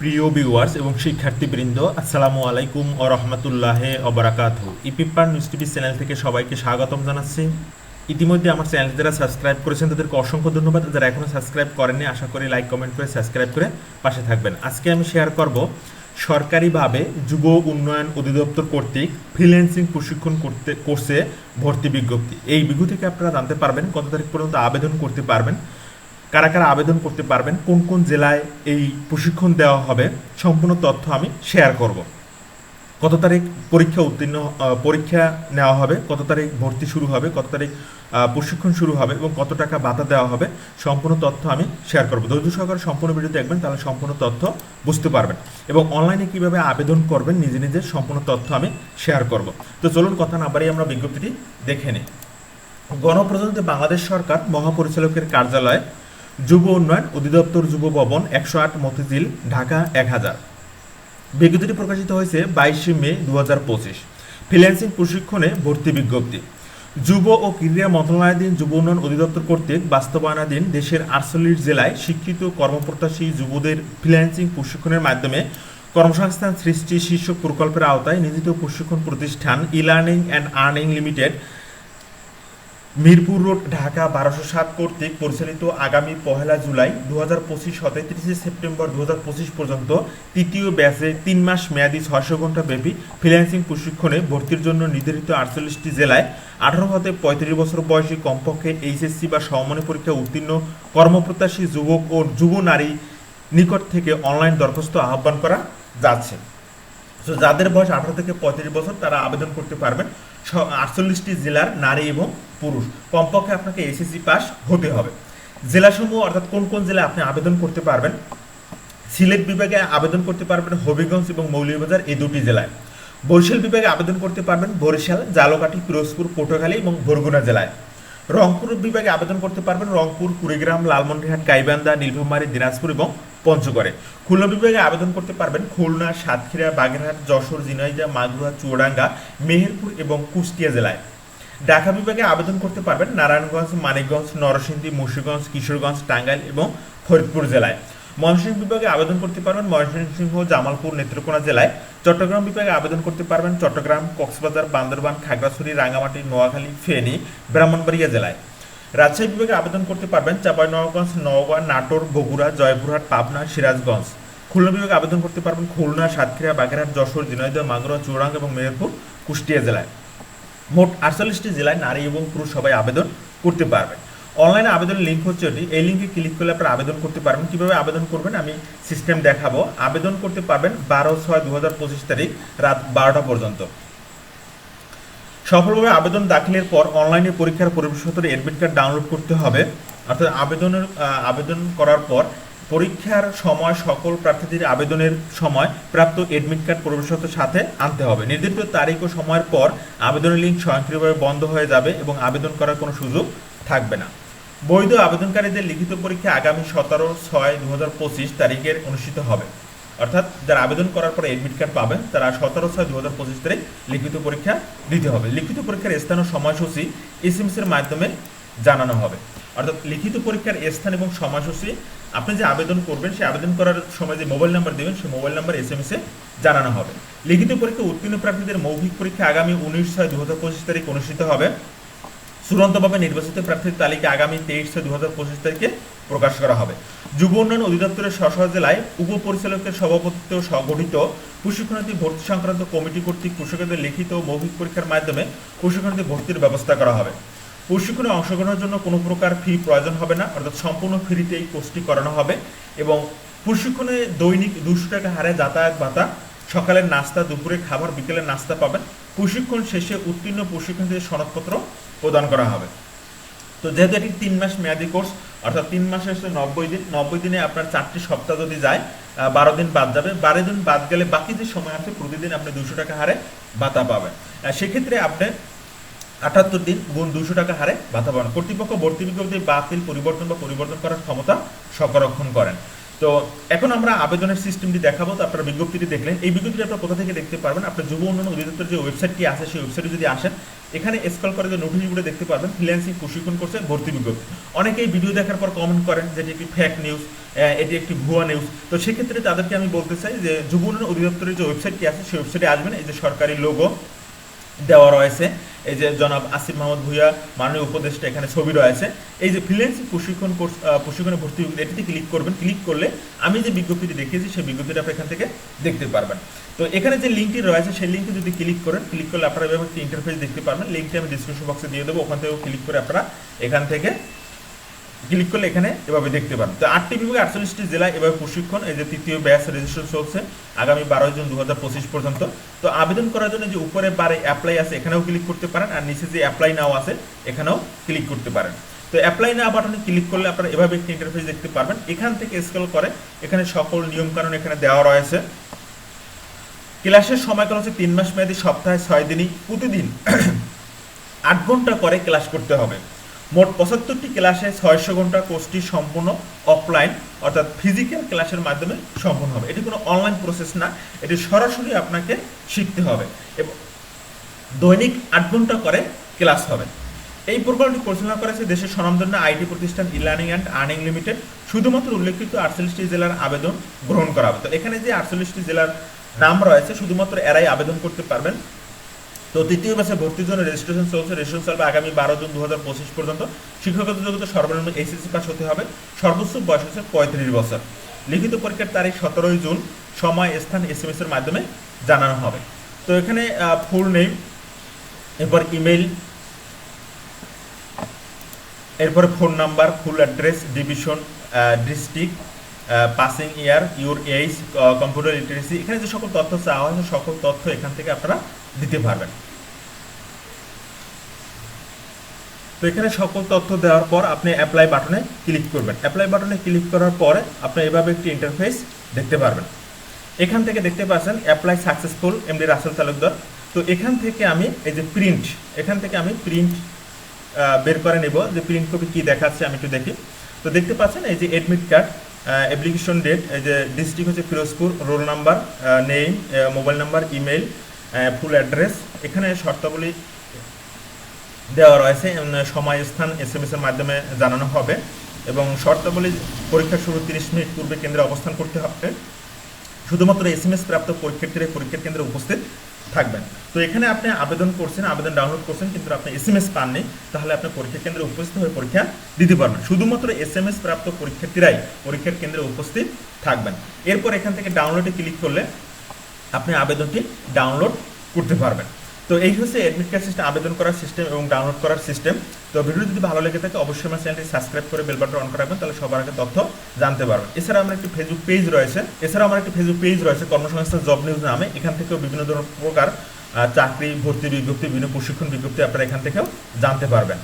প্রিয় ভিউয়ার্স এবং শিক্ষার্থীবৃন্দ, আসসালামু আলাইকুম ও রহমতুল্লাহ অবরাকাত ইপিপার নিউজ টিভি চ্যানেল থেকে সবাইকে স্বাগতম জানাচ্ছি। ইতিমধ্যে আমার চ্যানেল যারা সাবস্ক্রাইব করেছেন, তাদেরকে অসংখ্য ধন্যবাদ। যারা এখনও সাবস্ক্রাইব করেননি, আশা করি লাইক কমেন্ট করে সাবস্ক্রাইব করে পাশে থাকবেন। আজকে আমি শেয়ার করব সরকারিভাবে যুব উন্নয়ন অধিদপ্তর কর্তৃক ফ্রিল্যান্সিং প্রশিক্ষণ করতে কোর্সে ভর্তি বিজ্ঞপ্তি। এই বিজ্ঞপ্তি থেকে আপনারা জানতে পারবেন, কত তারিখ পর্যন্ত আবেদন করতে পারবেন। কারা কারা আবেদন করতে পারবেন, কোন কোন জেলায় এই প্রশিক্ষণ দেওয়া হবে, সম্পূর্ণ তথ্য আমি শেয়ার করব। কত তারিখ পরীক্ষা উত্তীর্ণ পরীক্ষা নেওয়া হবে, কত তারিখ ভর্তি শুরু হবে, কত তারিখ প্রশিক্ষণ শুরু হবে এবং কত টাকা বাতা দেওয়া হবে, সম্পূর্ণ তথ্য আমি শেয়ার করব। ধৈর্য সহকারে সম্পূর্ণ ভিডিও দেখবেন, তাহলে সম্পূর্ণ তথ্য বুঝতে পারবেন এবং অনলাইনে কীভাবে আবেদন করবেন, নিজে নিজের সম্পূর্ণ তথ্য আমি শেয়ার করব। তো চলুন কথা না বাড়িয়ে আমরা বিজ্ঞপ্তিটি দেখে নিই। গণপ্রজাতন্ত্রী বাংলাদেশ সরকার মহাপরিচালকের কার্যালয় যুব উন্নয়ন অধিদপ্তর যুব ভবন একশো আট মতিঝিল, ঢাকা এক হাজার। বিজ্ঞপ্তিটি প্রকাশিত হয়েছে বাইশে মে দু হাজার পঁচিশ। ফ্রিল্যান্সিং প্রশিক্ষণে ভর্তি বিজ্ঞপ্তি। যুব ও ক্রীড়া মন্ত্রণালয়াধীন যুব উন্নয়ন অধিদপ্তর কর্তৃক বাস্তবায়নাধীন দেশের আটচল্লিশ জেলায় শিক্ষিত কর্মপ্রত্যাশী যুবদের ফ্রিল্যান্সিং প্রশিক্ষণের মাধ্যমে কর্মসংস্থান সৃষ্টি শীর্ষক প্রকল্পের আওতায় নিযুক্ত প্রশিক্ষণ প্রতিষ্ঠান E learning and earning limited Mirpur road, Dhaka বারোশো সাত কর্তৃক পরিচালিত আগামী পহেলা জুলাই দু হাজার পঁচিশ হতে তিরিশে সেপ্টেম্বর দু হাজার পঁচিশ পর্যন্ত তৃতীয় ব্যাচে তিন মাস মেয়াদী ছয়শো ঘণ্টা ব্যাপী ফ্রিল্যান্সিং প্রশিক্ষণে ভর্তির জন্য নির্ধারিত আটচল্লিশটি জেলায় আঠারো হতে পঁয়ত্রিশ বছর বয়সী কমপক্ষে এইচএসসি বা সমমানী পরীক্ষা উত্তীর্ণ কর্মপ্রত্যাশী যুবক ও যুব নারী নিকট থেকে অনলাইন দরখাস্ত আহ্বান করা যাচ্ছে। তো যাদের বয়স আঠারো থেকে পঁয়ত্রিশ বছর, তারা আবেদন করতে পারবেন। আটচল্লিশটি জেলার নারী এবং পুরুষ। কমপক্ষে আপনাকে এসএসসি পাস হতে হবে। জেলাসমূহ, অর্থাৎ কোন কোন জেলায় আপনি আবেদন করতে পারবেন, সিলেট বিভাগে আবেদন করতে পারবেন, হবিগঞ্জ এবং মৌলভীবাজার এই দুটি জেলায়। বরিশাল বিভাগে আবেদন করতে পারবেন, বরিশাল, জালকাঠি, পিরোজপুর, পটুয়াখালী এবং বরগুনা জেলায়। রংপুর বিভাগে আবেদন করতে পারবেন, রংপুর, কুড়িগ্রাম, লালমনিরহাট, গাইবান্ধা, নীলফামারী, দিনাজপুর এবং পঞ্চগড়ে খুলনা বিভাগে আবেদন করতে পারবেন খুলনা, সাতক্ষীরা, বাগেরহাট, যশোর, ঝিনাইদহ, মাগুরা, চুয়াডাঙ্গা, মেহেরপুর এবং কুষ্টিয়া জেলায়। ঢাকা বিভাগে আবেদন করতে পারবেন নারায়ণগঞ্জ, মানিকগঞ্জ, নরসিংদী, মুন্সিগঞ্জ, কিশোরগঞ্জ, টাঙ্গাইল এবং ফরিদপুর জেলায়। ময়মনসিংহ বিভাগে আবেদন করতে পারবেন ময়মনসিংহ, জামালপুর, নেত্রকোনা জেলায়। চট্টগ্রাম বিভাগে আবেদন করতে পারবেন চট্টগ্রাম, কক্সবাজার, বান্দরবান, খাগড়াছড়ি রাঙামাটি নোয়াখালী, ফেনী, ব্রাহ্মণবাড়িয়া জেলায়। রাজশাহী বিভাগে আবেদন করতে পারবেন চাঁপাইনবাবগঞ্জ, নওগাঁ, নাটোর, বগুড়া, জয়পুরহাট, পাবনা, সিরাজগঞ্জ। খুলনা বিভাগে আবেদন করতে পারবেন খুলনা, সাতক্ষীরা, বাগেরহাট, যশোর ঝিনাইদহ মাগুরা চুয়াডাঙ্গা এবং মেহেরপুর, কুষ্টিয়া জেলায়। মোট আটচল্লিশটি জেলায় নারী এবং পুরুষ সবাই আবেদন করতে পারবেন। অনলাইনে আবেদনের লিঙ্ক হচ্ছে এটি। এই লিঙ্কে ক্লিক করলে আপনারা আবেদন করতে পারবেন। কীভাবে আবেদন করবেন আমি সিস্টেম দেখাবো। আবেদন করতে পারবেন বারো ছয় দু তারিখ রাত বারোটা পর্যন্ত। সফলভাবে আবেদন দাখিলের পর অনলাইনে পরীক্ষার পরিবেশনের অ্যাডমিট কার্ড ডাউনলোড করতে হবে। অর্থাৎ আবেদনের আবেদন করার পর পরীক্ষার সময় সকল প্রার্থীদের আবেদনের সময় প্রাপ্ত অ্যাডমিট কার্ড প্রবেশতের সাথে আনতে হবে। নির্ধারিত তারিখ ও সময়ের পর আবেদনের লিঙ্ক স্বয়ংক্রিয়ভাবে বন্ধ হয়ে যাবে এবং আবেদন করার কোনো সুযোগ থাকবে না। বৈধ আবেদনকারীদের লিখিত পরীক্ষা আগামী সতেরো ছয় দু তারিখের অনুষ্ঠিত হবে। অর্থাৎ যারা আবেদন করার পরে এডমিট কার্ড পাবেন, তারা সতেরো ছয় দু হাজার পঁচিশ তারিখ লিখিত পরীক্ষা দিতে হবে। লিখিত পরীক্ষার স্থান ও সময়সূচি এসএমএস এর মাধ্যমে জানানো হবে। অর্থাৎ লিখিত পরীক্ষার স্থান এবং সময়সূচি, আপনি যে আবেদন করবেন, সেই আবেদন করার সময় যে মোবাইল নাম্বার দেবেন, সেই মোবাইল নাম্বার এসএমএস এ জানানো হবে। লিখিত পরীক্ষা উত্তীর্ণ প্রার্থীদের মৌখিক পরীক্ষা আগামী উনিশ ছয় দু হাজার পঁচিশ তারিখ অনুষ্ঠিত হবে। চূড়ান্তভাবে নির্বাচিত প্রার্থীর তালিকা আগামী তেইশ ছয় দু হাজার পঁচিশ তারিখে প্রকাশ করা হবে। যুব উন্নয়ন অধিদপ্তরের স্ব জেলায় উপপরিচালকের সভাপতিত্ব সংগঠিত প্রশিক্ষণার্থী ভর্তি সংক্রান্ত কমিটি কর্তৃক প্রশিক্ষকদের লিখিত মৌখিক পরীক্ষার মাধ্যমে প্রশিক্ষণার্থী ভর্তির ব্যবস্থা করা হবে। প্রশিক্ষণে অংশগ্রহণের জন্য কোনো প্রকার ফি প্রয়োজন হবে না, অর্থাৎ সম্পূর্ণ ফ্রিতে এই কোর্সটি করানো হবে এবং প্রশিক্ষণে দৈনিক দুশো টাকা হারে যাতায়াত ভাতা সকালের নাস্তা, দুপুরে খাবার বিকেলের নাস্তা পাবেন। প্রশিক্ষণ শেষে উত্তীর্ণ প্রশিক্ষণদের সনদপত্র প্রদান করা হবে। তো যেহেতু এটি তিন মাস মেয়াদি কোর্স, অর্থাৎ তিন মাসে হচ্ছে নব্বই দিন, নব্বই দিনে আপনার চারটি সপ্তাহ যদি যায় বারো দিন বাদ যাবে। বারো দিন বাদ গেলে বাকি যে সময় আছে, প্রতিদিন আপনি দুশো টাকা হারে ভাতা পাবেন। সেক্ষেত্রে আপনি আটাত্তর দিন গুণ দুশো টাকা হারে ভাতা পাবেন। কর্তৃপক্ষ ভর্তি বিজ্ঞপ্তি বাতিল, পরিবর্তন বা পরিবর্তন করার ক্ষমতা সংরক্ষণ করেন। তো এখন আমরা আবেদনের সিস্টেমটি দেখাবো তো আপনারা বিজ্ঞপ্তিটি দেখলেন। এই বিজ্ঞপ্তিটি আপনারা কোথা থেকে দেখতে পারবেন? আপনার যুব উন্নয়ন অধিদপ্তর যে ওয়েবসাইটটি আছে, সেই ওয়েবসাইটে যদি আসেন, এখানে স্কল করে যে নোটিশ বোর্ডে দেখতে পারবেন ফ্রিল্যান্সিং প্রশিক্ষণ করছে ভর্তি বিজ্ঞপ্তি। অনেকেই ভিডিও দেখার পর কমেন্ট করেন যে এটি একটি ফেক নিউজ এটি একটি ভুয়া নিউজ তো সেক্ষেত্রে তাদেরকে আমি বলতে চাই যে যুব উন্নয়ন অধিদপ্তরের যে ওয়েবসাইটটি আছে, সেই ওয়েবসাইটে আসবেন। এই যে সরকারি লোগো দেওয়া রয়েছে। এই যে জনাব আসিফ মাহমুদ ভুইয়া, মাননীয় উপদেষ্টা এখানে ছবি রয়েছে। এই যে ফ্রিল্যান্সিং প্রশিক্ষণ কোর্স প্রশিক্ষণে ভর্তি এটিতে ক্লিক করবেন। ক্লিক করলে আমি যে বিজ্ঞপ্তিটি দেখিয়েছি, সেই বিজ্ঞপ্তিটা আপনি এখান থেকে দেখতে পারবেন। তো এখানে যে লিঙ্কটি রয়েছে, সেই লিঙ্কে যদি ক্লিক করেন ক্লিক করলে আপনারা ইন্টারফেস দেখতে পারবেন। লিঙ্কটি আমি ডিসক্রিপশন বক্সে দিয়ে দেবো। ওখান থেকেও ক্লিক করে আপনারা এখান থেকে ক্লিক করলে এখানে এভাবে দেখতে পাবেন তো আটটি বিভাগে আটচল্লিশটি জেলায় এভাবে প্রশিক্ষণ, এই যে তৃতীয় ব্যাচ রেজিস্ট্রেশন চলছে আগামী বারোই জুন দু পর্যন্ত। তো আবেদন করার জন্য যে উপরে বারে অ্যাপ্লাই আছে, এখানেও ক্লিক করতে পারেন আর নিচে যে অ্যাপ্লাই নাও আছে, এখানেও ক্লিক করতে পারেন। তো অ্যাপ্লাই না বাটনে ক্লিক করলে আপনারা এভাবে একটি ইন্টারফেস দেখতে পারবেন। এখান থেকে স্কেল করে এখানে সকল নিয়মকানুন এখানে দেওয়া রয়েছে। ক্লাসের সময়কাল হচ্ছে তিন মাস মেয়াদী, সপ্তাহে ছয় দিনই, প্রতিদিন আট ঘণ্টা করে ক্লাস করতে হবে। মোট পঁচাত্তরটি ক্লাসে ছয়শো ঘণ্টা কোর্সটি সম্পূর্ণ অফলাইন, অর্থাৎ ফিজিক্যাল ক্লাসের মাধ্যমে সম্পূর্ণ হবে। এটি কোনো অনলাইন প্রসেস না, এটি সরাসরি আপনাকে শিখতে হবে এবং দৈনিক আট ঘণ্টা করে ক্লাস হবে। এই প্রকল্পটি পরিচালনা করেছে দেশের স্বনামধন্য আইটি প্রতিষ্ঠান E learning and earning limited শুধুমাত্র উল্লেখিত আটচল্লিশটি জেলার আবেদন গ্রহণ করা হবে। তো এখানে যে আটচল্লিশটি জেলার নাম রয়েছে, শুধুমাত্র এরাই আবেদন করতে পারবেন। তো তৃতীয় ব্যাচে ভর্তির জন্য রেজিস্ট্রেশন চলছে। রেজিস্ট্রেশন চলবে আগামী বারো জুন দু হাজার পঁচিশ পর্যন্ত। শিক্ষকতা যোগ্যতা সর্বনিম্ন এইচএসসি পাস হতে হবে। সর্বোচ্চ বয়স হচ্ছে পঁয়ত্রিশ বছর। লিখিত পরীক্ষার তারিখ সতেরোই জুন। সময়, স্থান এস এম এর মাধ্যমে জানানো হবে। তো এখানে ফুল নেম এরপর ইমেল এরপরে phone number full address division district passing year your age computer literacy এখানে যে সকল তথ্য চাওয়া হয় সকল তথ্য এখান থেকে আপনারা দিতে পারবেন। তো এখানে সকল তথ্য দেওয়ার পর আপনি অ্যাপ্লাই বাটনে ক্লিক করবেন। অ্যাপ্লাই বাটনে ক্লিক করার পরে আপনি এভাবে একটি ইন্টারফেস দেখতে পারবেন। এখান থেকে দেখতে পাচ্ছেন apply successful MD Rasel Talukdar তো এখান থেকে আমি এই যে প্রিন্ট এখান থেকে আমি প্রিন্ট বের করে নেব যে প্রিন্ট কপি কি দেখাচ্ছে আমি একটু দেখি। তো দেখতে পাচ্ছেন এই যে এডমিট কার্ড অ্যাপ্লিকেশন ডেট যে ডিস্ট্রিক্ট হচ্ছে Firozpur roll number name mobile number email full address এখানে শর্তাবলী দেওয়া রয়েছে সময়, স্থান এস এম এর মাধ্যমে জানানো হবে। এবং শর্তাবলী পরীক্ষা শুরু তিরিশ মিনিট পূর্বে কেন্দ্রে অবস্থান করতে হবে। শুধুমাত্র এস এম এস প্রাপ্ত পরীক্ষার্থীরা পরীক্ষার কেন্দ্রে উপস্থিত থাকবেন। তো এখানে আপনি আবেদন করছেন, আবেদন ডাউনলোড করছেন, কিন্তু আপনি এস এম এস পাননি, তাহলে আপনি পরীক্ষা কেন্দ্রে উপস্থিত হয়ে পরীক্ষা দিতে পারবেন। শুধুমাত্র এস এম এস প্রাপ্ত পরীক্ষার্থীরাই পরীক্ষার কেন্দ্রে উপস্থিত থাকবেন। এরপর এখান থেকে ডাউনলোডে ক্লিক করলে আপনি আবেদনটি ডাউনলোড করতে পারবেন। তো এই হচ্ছে এডমিট কার্ড সিস্টেম আবেদন করার সিস্টেম এবং ডাউনলোড করার সিস্টেম তো ভিডিও যদি ভালো লেগে থাকে, অবশ্যই আমার চ্যানেলটি সাবস্ক্রাইব করে বেল বাটন অন করে রাখবেন, তাহলে সবার আগে তথ্য জানতে পারবেন। এছাড়া আমার একটি ফেসবুক পেজ রয়েছে। এছাড়া আমার একটি ফেসবুক পেজ রয়েছে, কর্মসংস্থান জব নিউজ নামে। এখান থেকেও বিভিন্ন ধরনের প্রকার চাকরি, ভর্তি, বিজ্ঞপ্তি, বিভিন্ন প্রশিক্ষণ বিজ্ঞপ্তি আপনারা এখান থেকেও জানতে পারবেন।